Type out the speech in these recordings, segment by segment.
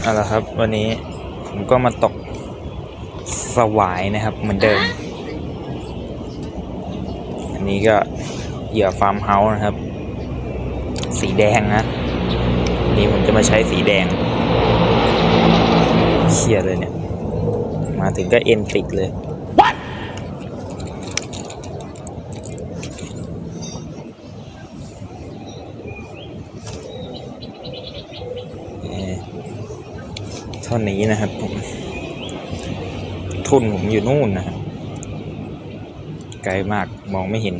เอาละครับ วันนี้ผมก็มาตกสวายนะครับ เหมือนเดิม อันนี้ก็เหยื่อฟาร์มเฮาส์นะครับ สีแดงนะนี่ผมจะมาใช้สีแดงเชียเลยเนี่ย มาถึงก็เอ็นติดเลย เอ่อเท่านี้นะครับผมทุนผมอยู่นู่นนะครับไกลมากมองไม่เห็น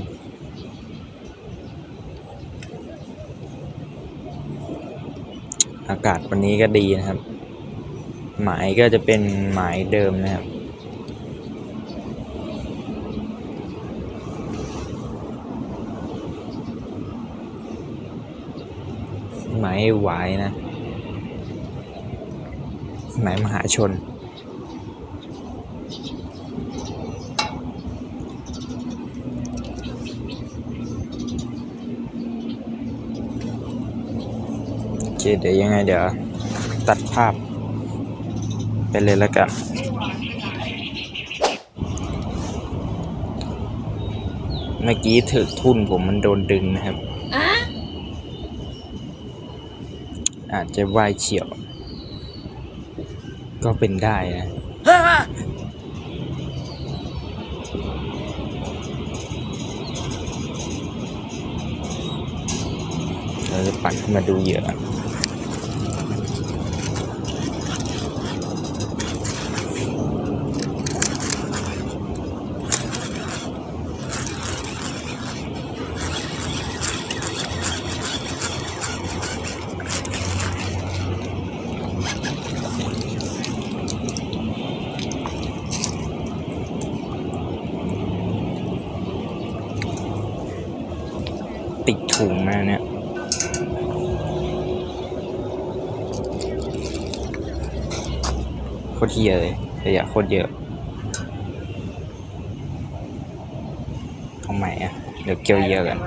อากาศวันนี้ก็ดีนะครับ หมายก็จะเป็นหมายเดิมนะครับหมายหวายนะ หมายมหาชน โอเค เดี๋ยวยังไงเดี๋ยว ตัดภาพ ไปเลยแล้วกันเมื่อกี้ถึกทุ่นผมมันโดนดึงนะครับ อาจจะว่ายเฉียว ก็เป็นได้นะเราจะปัดขึ้นมาดูเหยื่อ คตรเฮียเลยขยะโคตรเยอะทำไมอะเดี๋ยวเกี่ยวเยอะกัน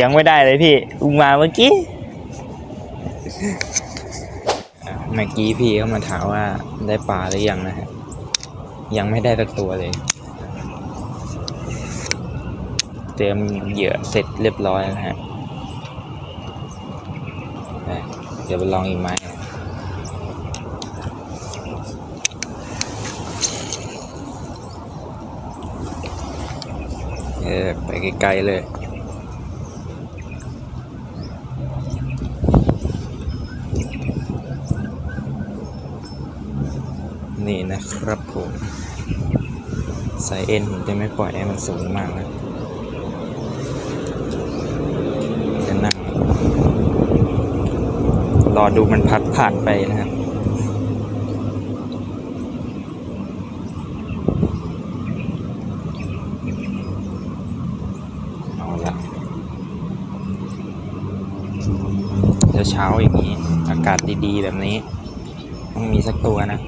ยังไม่ได้เลยพี่อุงมาเมื่อกี้เมื่อกี้พี่เขามาถามว่าได้ปลาหรือยังนะฮะยังไม่ได้สักตัวเลย เตรียมเหยื่อเสร็จเรียบร้อยนะฮะเดี๋ยวไปลองอีกไหมนะเอ ไปไกลๆเลย นี่นะครับผม สายเอ็นผมจะไม่ปล่อยให้มันสูงมากนะจะนั่งรอดูมันพัดผ่านไปนะครับ เอาละเช้าอย่างนี้ อากาศดีๆ แบบนี้ ต้องมีสักตัวนะ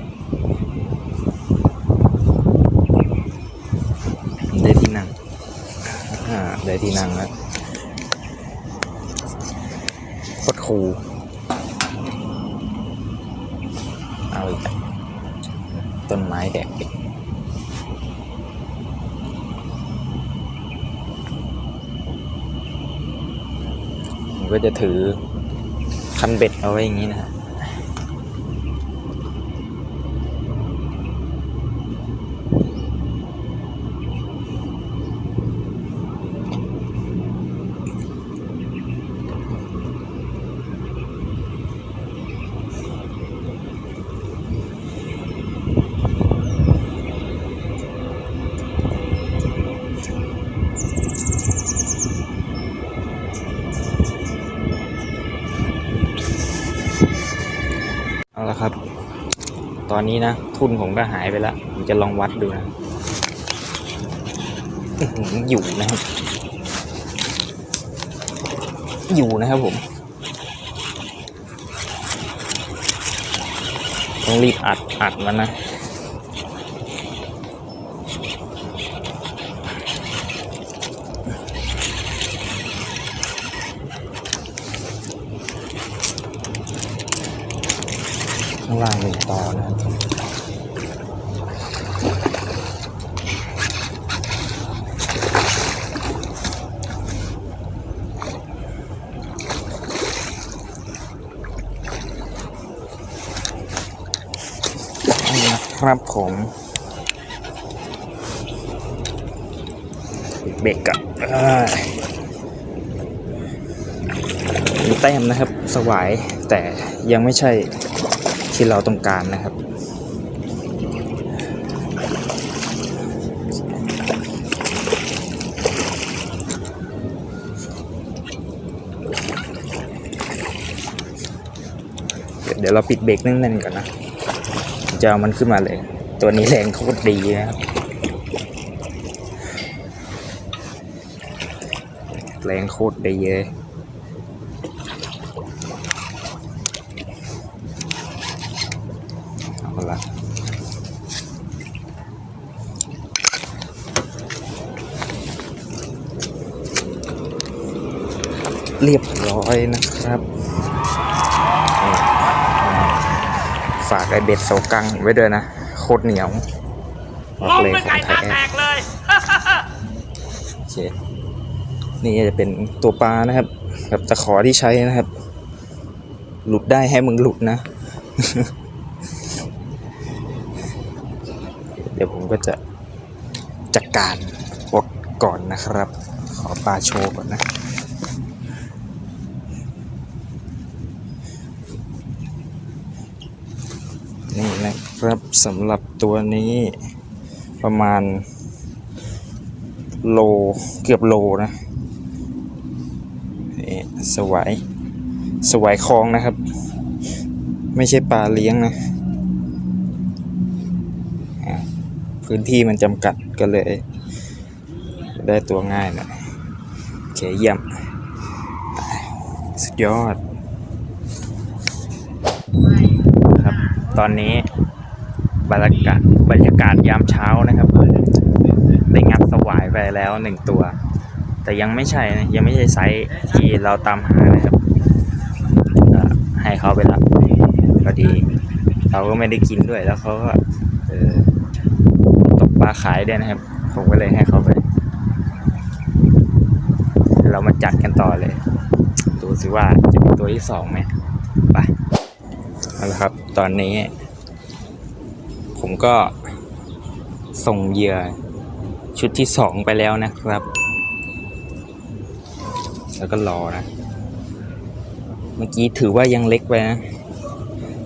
ได้ที่นั่งอ่าได้ที่นั่งแล้วโคตรคูเอาอีกต้นไม้แดกผมก็จะถือ คันเบ็ดเอาไว้อย่างนี้นะฮะ อนนี้นะ ทุนผมก็หายไปแล้วผมจะลองวัดดูนะอื้อหืออยู่นะครับ อยู่นะครับผม ต้องรีบอัดอัดมันนะ ล่างหนึ่งต่อนะครับครับผมเบรกอะมีแต้มนะครับ สวายแต่ยังไม่ใช่ ที่เราต้องการนะครับ เดี๋ยวเราปิดเบรกแน่นๆก่อนนะจะเอามันขึ้นมาเลย ตัวนี้แรงโคตรดีนะครับแรงโคตรดีเลยเอาละ เรียบร้อยนะครับ ฝากไอเบ็ดโซกังไว้ด้วยนะ โคตรเหนียวบอกเลยของตาแท้แตกเลยโอเคนี่จะเป็นตัวปลานะครับแบบตะขอที่ใช้นะครับ หลุดได้ให้มึงหลุดนะ เดี๋ยวผมก็จะจัดการบดก่อนนะครับ ขอปลาโชว์ก่อนนะ นี่ นะครับสำหรับตัวนี้ประมาณ โลเกือบโลนะสวายสวายคลองนะครับ ไม่ใช่ปลาเลี้ยงนะ พื้นที่มันจำกัดก็เลย ได้ตัวง่ายนะโอเคเยี่ยม สุดยอดครับ ตอนนี้ บรรยากาศบรรยากาศยามเช้านะครับได้งับสวายไปแล้วหนึ่งตัว แต่ยังไม่ใช่นะยังไม่ใช่ไซส์ที่เราตามหานะครับให้เขาไปละพอดี เราก็ไม่ได้กินด้วยแล้วเขาก็ตกปลาขายด้วยนะครับ ผมก็เลยให้เขาไป เรามาจัดกันต่อเลย ดูสิว่าจะมีตัวที่สองไหมไปเอาละครับ ตอนนี้ ผมก็ส่งเหยื่อชุดที่สองไปแล้วนะครับ แล้วก็รอนะ เมื่อกี้ถือว่ายังเล็กไปนะ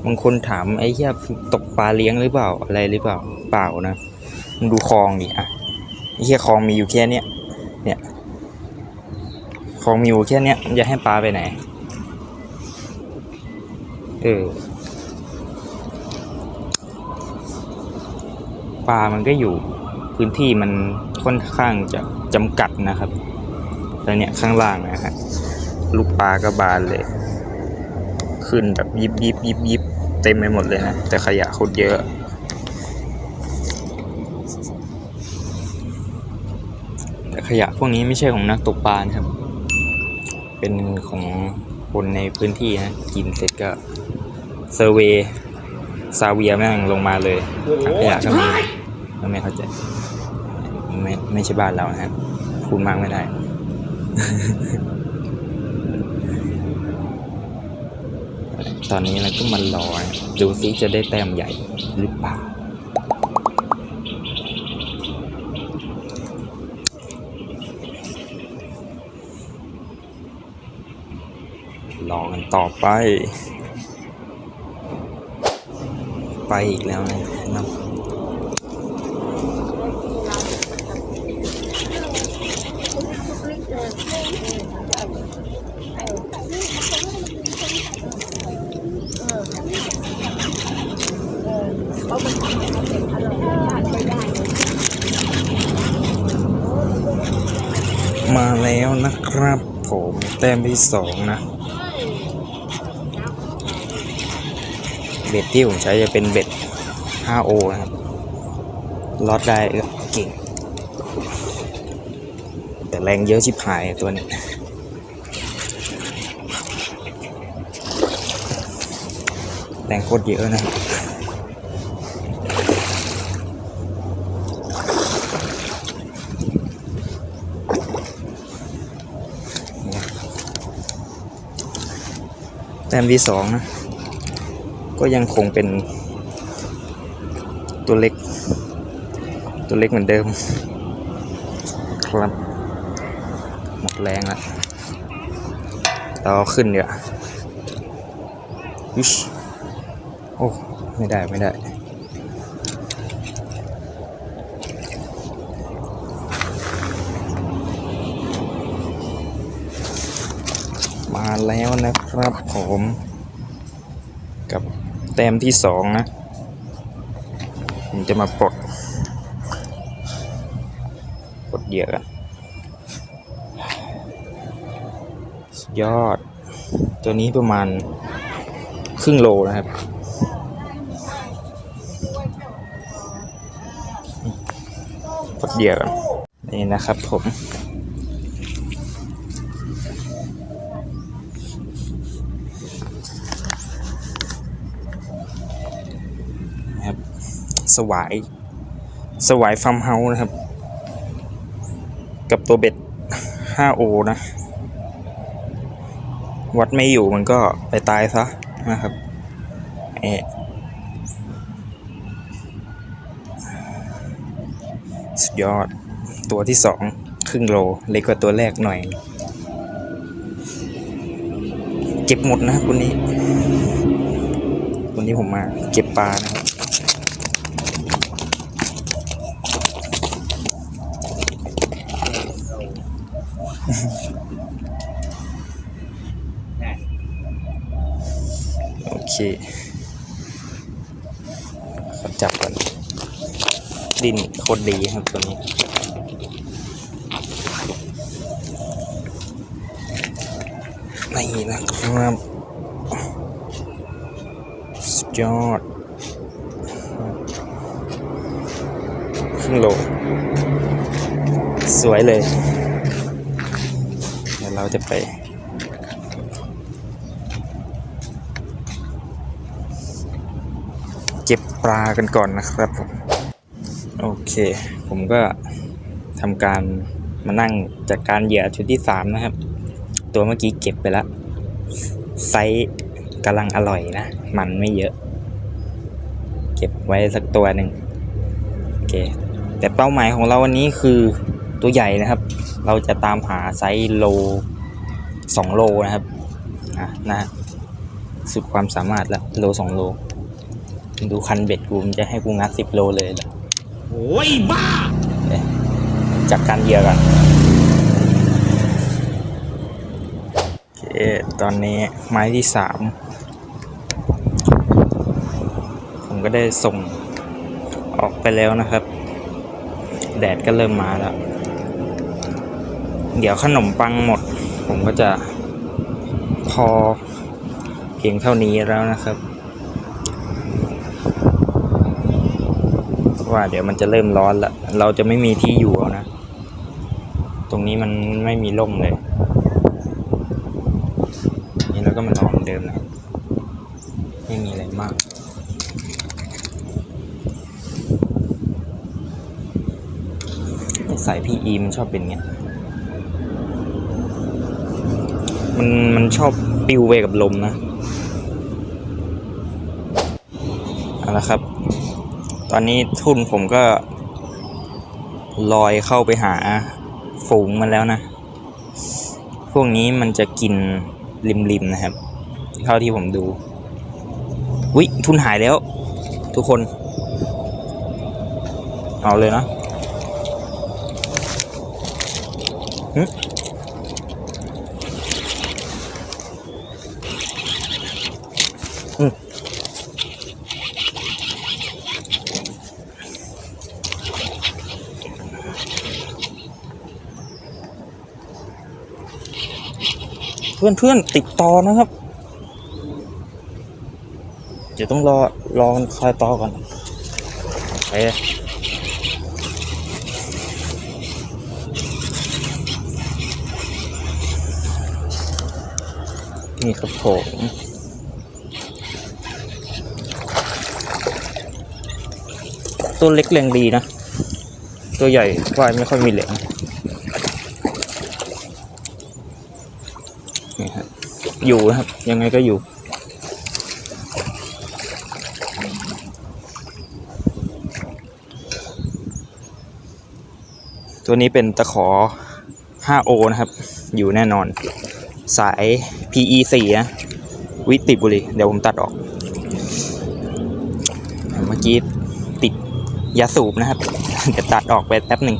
บางคนถามไอ้เหี้ยตกปลาเลี้ยงหรือเปล่าอะไรหรือเปล่า เปล่านะมึงดูคลองดิอะไอ้เหี้ยคลองมีอยู่แค่เนี้ย เนี่ยคลองมีอยู่แค่เนี้ยมันจะให้ปลาไปไหน เออ ปลามันก็อยู่พื้นที่มันค่อนข้างจะจำกัดนะครับแล้วเนี่ยข้างล่างนะฮะลูกปลาก็บานเลย ขึ้นแบบยิบยิบยิบยิบเต็มไปหมดเลยนะ แต่ขยะโคตรเยอะ แต่ขยะพวกนี้ไม่ใช่ของนักตกปลานะครับ เป็นของคนในพื้นที่นะ กินเสร็จก็เซอร์เวย์ซาเวียแม่งลงมาเลยถังขยะก็มีก็ ไม่เข้าใจ ไม่ไม่ใช่บ้านเรานะครับพูดมากไม่ได้ ตอนนี้เราก็มารอดูซิจะได้แต้มใหญ่หรือเปล่ารอกันต่อไป ไปอีกแล้วนะครับ มาแล้วนะ ครับผมแต้มที่สองนะ เบ็ดที่ผมใช้จะเป็นเบ็ด 5O นะครับลอดได้เก่ง แต่แรงเยอะชิบหายตัวนี้แรงโคตรเยอะนะครับ แต้มที่สองนะ ก็ยังคงเป็น ตัวเล็ก ตัวเล็กเหมือนเดิม ครับ หมดแรงแล้วเราเอขึ้นเดี๋ยวาวิชโอ้ ไม่ได้ไม่ได้ มาแล้วนะครับผมกับแต้มที่สองนะผมจะมาปลดปลดเหยื่อกันยอด ตัวนี้ประมาณครึ่งโลนะครับ ปลดเหยื่อกันนี่นะครับผม นะครับ สวาย สวายฟาร์มเฮาส์นะครับ กับตัวเบ็ด 5O นะ วัดไม่อยู่มันก็ไปตายซะนะครับเอสุดยอดตัวที่สองครึ่งโลเล็กกว่าตัวแรกหน่อยเก็บหมดนะครับวันนี้ วันนี้ผมมาเก็บปลานะครับ โอเคขอจับก่อนดินโค ตรดีครับตัวนี้ นี่นะครับสุดยอดครึ่งโลสวยเลย เดี๋ยวเราจะไปเก็บปลากันก่อนนะครับผม โอเค ผมก็ทำการมานั่งจัดการเหยื่อชุดที่สามนะครับ ตัวเมื่อกี้เก็บไปแล้ว ไซส์กำลังอร่อยนะ มันไม่เยอะ เก็บไว้สักตัวหนึ่งโอเค แต่เป้าหมายของเราวันนี้คือตัวใหญ่นะครับ เราจะตามหาไซส์โลสองโลนะครับะนะสุดความสามารถแล้วโลสองโล ดูคันเบ็ดกูมันจะให้กูงัดสิบโลเลยเหรอ โอ้ยบ้าจัดการเหยื่อกันโอเคตอนนี้ไม้ที่สามผมก็ได้ส่งออกไปแล้วนะครับ แดดก็เริ่มมาแล้ว เดี๋ยวขนมปังหมด ผมก็จะพอเพียงเท่านี้แล้วนะครับ ว่าเดี๋ยวมันจะเริ่มร้อนละเราจะไม่มีที่อยู่แล้วนะ ตรงนี้มันไม่มีร่มเลย นี่เราก็มารอเหมือนเดิมนะไม่มีอะไรมากสายพีอีมันชอบเป็นเงี้ยมันมันชอบปิวไปกับลมนะเอาละครับ ตอนนี้ทุนผมก็ลอยเข้าไปหาฝูงมันแล้วนะ พวกนี้มันจะกินริมๆนะครับ เท่าที่ผมดู วิทุนหายแล้ว ทุกคน เอาเลยนะ เพื่อนเพื่อนติดต่อนะครับ เดี๋ยวต้องรอรอคอยต่อก่อนโอนี่ครับผมตัวเล็กแรงดีนะ ตัวใหญ่ว่ายไม่ค่อยมีแรง อยู่นะครับ ยังไงก็อยู่ ตัวนี้เป็นตะขอ 5O นะครับ อยู่แน่นอน สาย PE 4 นะ วิติบุรี เดี๋ยวผมตัดออก เมื่อกี้ติดยาสูบนะครับ เดี๋ยวตัดออกไปแป๊บหนึ่ง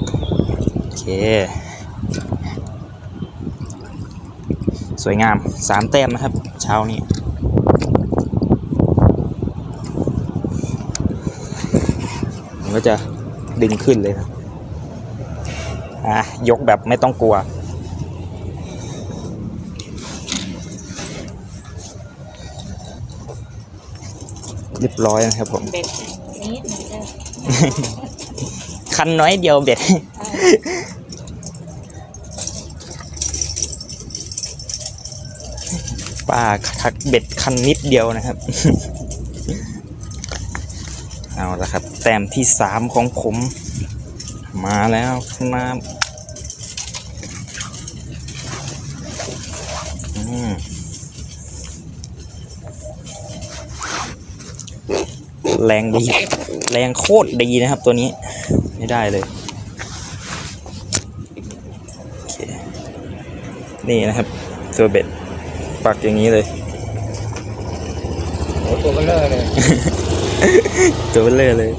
โอเค ส วยงามสามแต้มนะครับ เช้านี้ผมก็จะดึงขึ้นเลยครับอะยกแบบไม่ต้องกลัว เรียบร้อยนะครับผมเบ็ดนิดหนึ่งเด้อคันน้อยเดียวเบ็ด ป้าคักเบ็ดคันนิดเดียวนะครับ เอาละครับ แต้มที่สามของผม มาแล้วครับแรงดี แรงโคตรดีนะครับตัวนี้ ไม่ได้เลยเนี่นะครับ ตัวเบ็ด ปักอย่างนี้เลยโอ้ตัวเบลเลอร์เลย ตัวเบลเลอร์เลย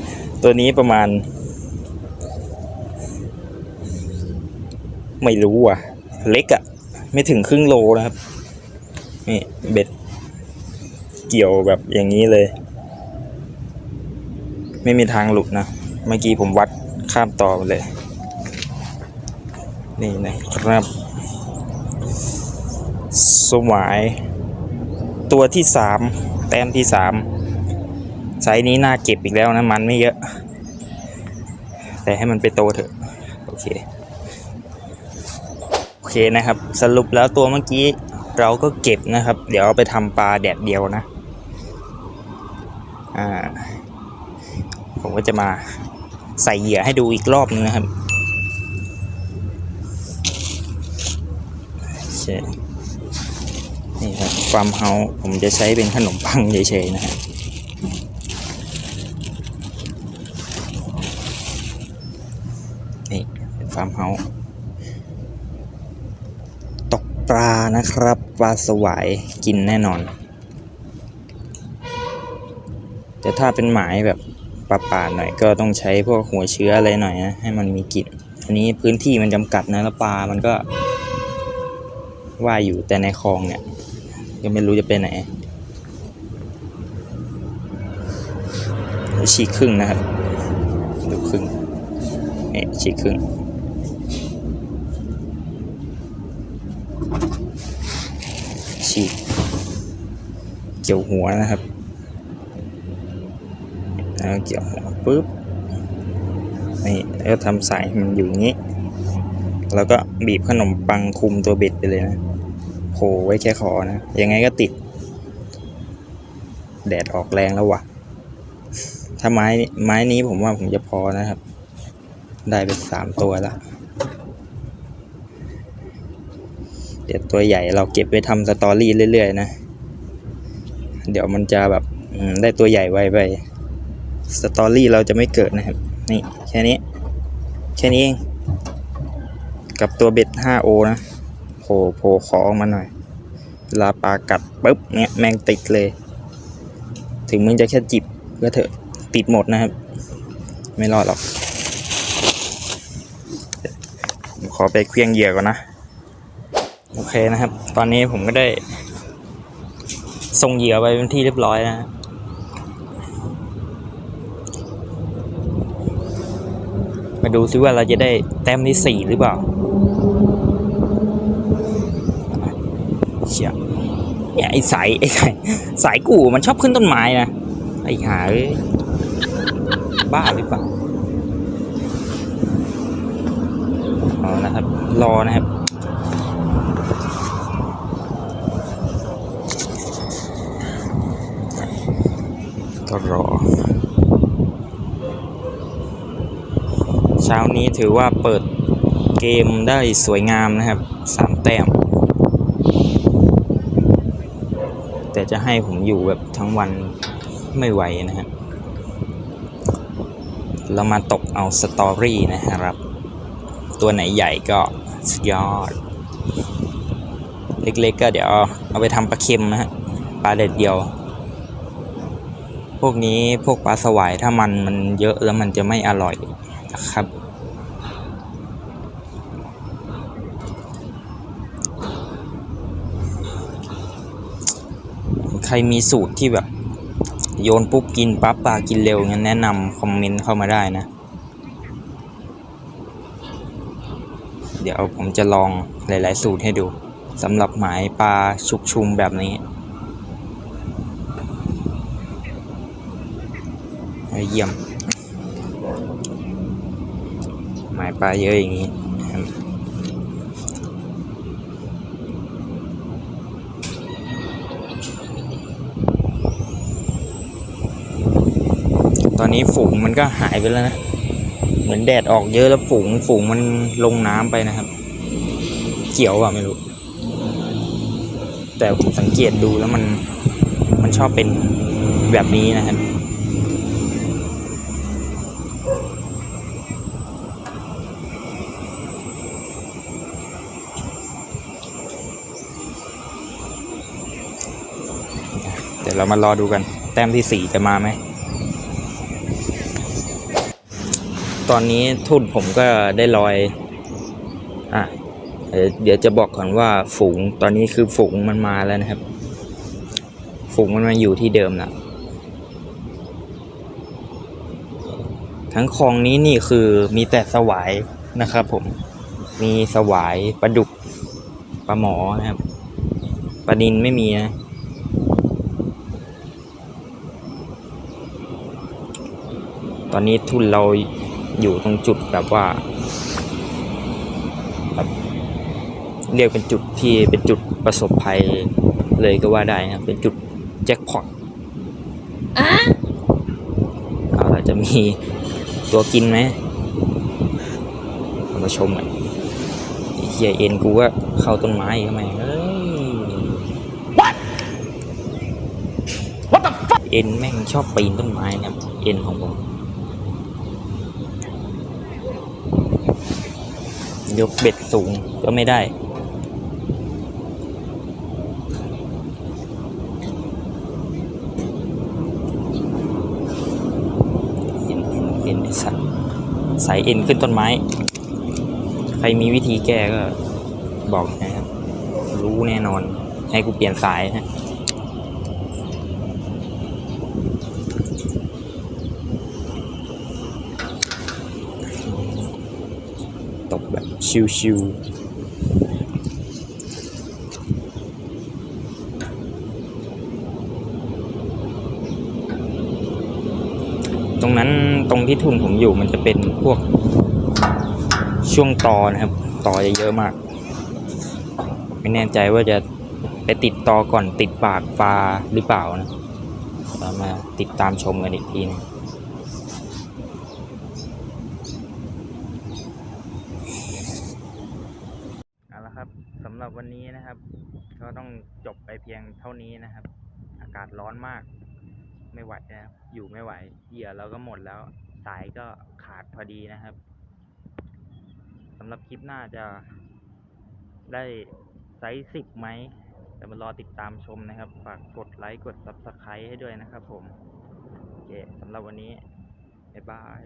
ตัวนี้ประมาณ ไม่รู้อะ เล็กอะ ไม่ถึงครึ่งโลนะครับ นี่เบ็ด เกี่ยวแบบอย่างนี้เลย ไม่มีทางหลุดนะ เมื่อกี้ผมวัดข้ามต่อมาเลย นี่นะครับ สวาย ตัวที่สามแต้มที่สามไซส์นี้น่าเก็บอีกแล้วนะ มันไม่เยอะ แต่ให้มันไปโตเถอะ โอเค โอเคนะครับ สรุปแล้วตัวเมื่อกี้เราก็เก็บนะครับ เดี๋ยวเอาไปทำปลาแดดเดียวนะ อ่า ผมก็จะมาใส่เหยื่อให้ดูอีกรอบนึงนะครับ โอเค นี่ครับฟาร์มเฮาส์ผมจะใช้เป็นขนมปังเฉยๆนะฮะนี่เป็นฟาร์มเฮาส์ตกปลานะครับ ปลาสวายกินแน่นอน แต่ถ้าเป็นหมายแบบปลาป่าหน่อยก็ต้องใช้พวกหัวเชื้ออะไรหน่อยนะให้มันมีกลิ่นอันนี้พื้นที่มันจำกัดนะแล้วปลามันก็ว่ายอยู่แต่ในคลองเนี่ย ยังไม่รู้จะไปไหนฉีกครึ่งนะครับ ดูครึ่งนี่ฉีกครึ่งฉีกเกี่ยวหัวนะครับแล้วเกี่ยวหัวปุ๊บนี่แล้วทำสายมันอยู่อย่างนี้ แล้วก็บีบขนมปังคุมตัวเบ็ดไปเลยนะ โผล่ไว้แค่คอนะ ยังไงก็ติด แดดออกแรงแล้ววะถ้าไม้ไม้นี้ผมว่าผมจะพอนะครับ ได้เป็นสามตัวละเดี๋ยวตัวใหญ่เราเก็บไว้ทำสตอรี่เรื่อยๆนะ เดี๋ยวมันจะแบบได้ตัวใหญ่ไวไปสตอรี่เราจะไม่เกิดนะครับ นี่แค่นี้ แค่นี้เอง กับตัวเบ็ด 5O นะ ผล่โผล่ขอออกมาหน่อย เวลาปลากัดปุ๊บเนี่ยแมงติดเลย ถึงมึงจะแค่จิบก็เถอะติดหมดนะครับ ไม่รอดหรอก ขอไปเคลียงเหยื่อก่อนนะ โอเคนะครับ ตอนนี้ผมก็ได้ส่งเหยื่อไปเป็นที่เรียบร้อยนะมาดูซิว่าเราจะได้แต้มที่สี่หรือเปล่าเชียเนี่ยไอ้สายไอ้สายสายกู่มันชอบขึ้นต้นไม้นะไอ้หาเอ้ยบ้าหรือเปล่าเอานะครับ รอนะครับก็รอ เช้านี้ถือว่าเปิดเกมได้สวยงามนะครับสามแต้ม แต่ จะให้ผมอยู่แบบทั้งวันไม่ไหวนะครับเรามาตกเอาสตอรี่นะครับ ตัวไหนใหญ่ก็สุดยอด เล็กๆก็เดี๋ยวเอาไปทำปลาเค็มนะฮะ ปลาเด็ดเดียว พวกนี้พวกปลาสวายถ้ามันมันเยอะแล้วมันจะไม่อร่อยนะครับ ครมีสูตรที่แบบ โยนปุ๊บกินปั๊บปลากินเร็วงั้นแนะนำคอมเมนต์เข้ามาได้นะ เดี๋ยวผมจะลองหลาย ๆ สูตรให้ดูสำหรับหมายปลาชุกชุมแบบนี้เยี่ยม หมายปลาเยอะอย่างนี้นะครับต อนนี้ฝูงมันก็หายไปแล้วนะ เหมือนแดดออกเยอะแล้วฝูงฝูงมันลงน้ำไปนะครับ เกี่ยวอะไม่รู้ แต่ผมสังเกตดูแล้วมันมันชอบเป็นแบบนี้นะครับเดี๋ยวเรามารอดูกัน แต้มที่สี่จะมาไหม ตอนนี้ทุ่นผมก็ได้ลอยอะเดี๋ยวจะบอกก่อนว่าฝูงตอนนี้คือฝูงมันมาแล้วนะครับ ฝูงมันมาอยู่ที่เดิมแล้วทั้งคลองนี้นี่คือมีแต่สวายนะครับ ผมมีสวายปลาดุกปลาหมอนะครับปลานินไม่มีนะตอนนี้ทุนเรา อยู่ตรงจุดแบบว่าแบบเรียกเป็นจุดที่เป็นจุดประสบภัยเลยก็ว่าได้นะครับเป็นจุดแจ็คพอตเอาล่ะจะมีตัวกินไหมเรามาชมกันเฮียเอ็นกูว่าเข้าต้นไม้ทำไมเอ้ยเอ็นแม่งชอบปีนต้นไม้นะครับเอ็นของผม ยกเบ็ดสูงก็ไม่ได้ เอ็นเอ็นเอ็นสัตว์ใส่เอ็นขึ้นต้นไม้ ใครมีวิธีแก้ก็บอกนะครับ รู้แน่นอน ให้กูเปลี่ยนสายฮะ ตกแบบ ชิวๆ ตรงนั้นตรงที่ทุนผมอยู่มันจะเป็นพวกช่วงตอนะครับตอจะเยอะมาก ไม่แน่ใจว่าจะไปติดตอก่อนติดปากปลาหรือเปล่านะเรามาติดตามชมกันอีกทีนึง เอาละครับสำหรับ วันนี้นะครับ ก็ต้องจบไปเพียงเท่านี้นะครับ อากาศร้อนมาก ไม่ไหวนะครับอยู่ไม่ไหว เหยื่อเราก็หมดแล้ว สายก็ขาดพอดีนะครับสำหรับคลิปหน้าจะได้ไซส์สิบไหมแต่มารอติดตามชมนะครับ ฝากกดไลค์ กด Subscribe ให้ด้วยนะครับผม โอเคสำหรับวันนี้ บ๊ายบาย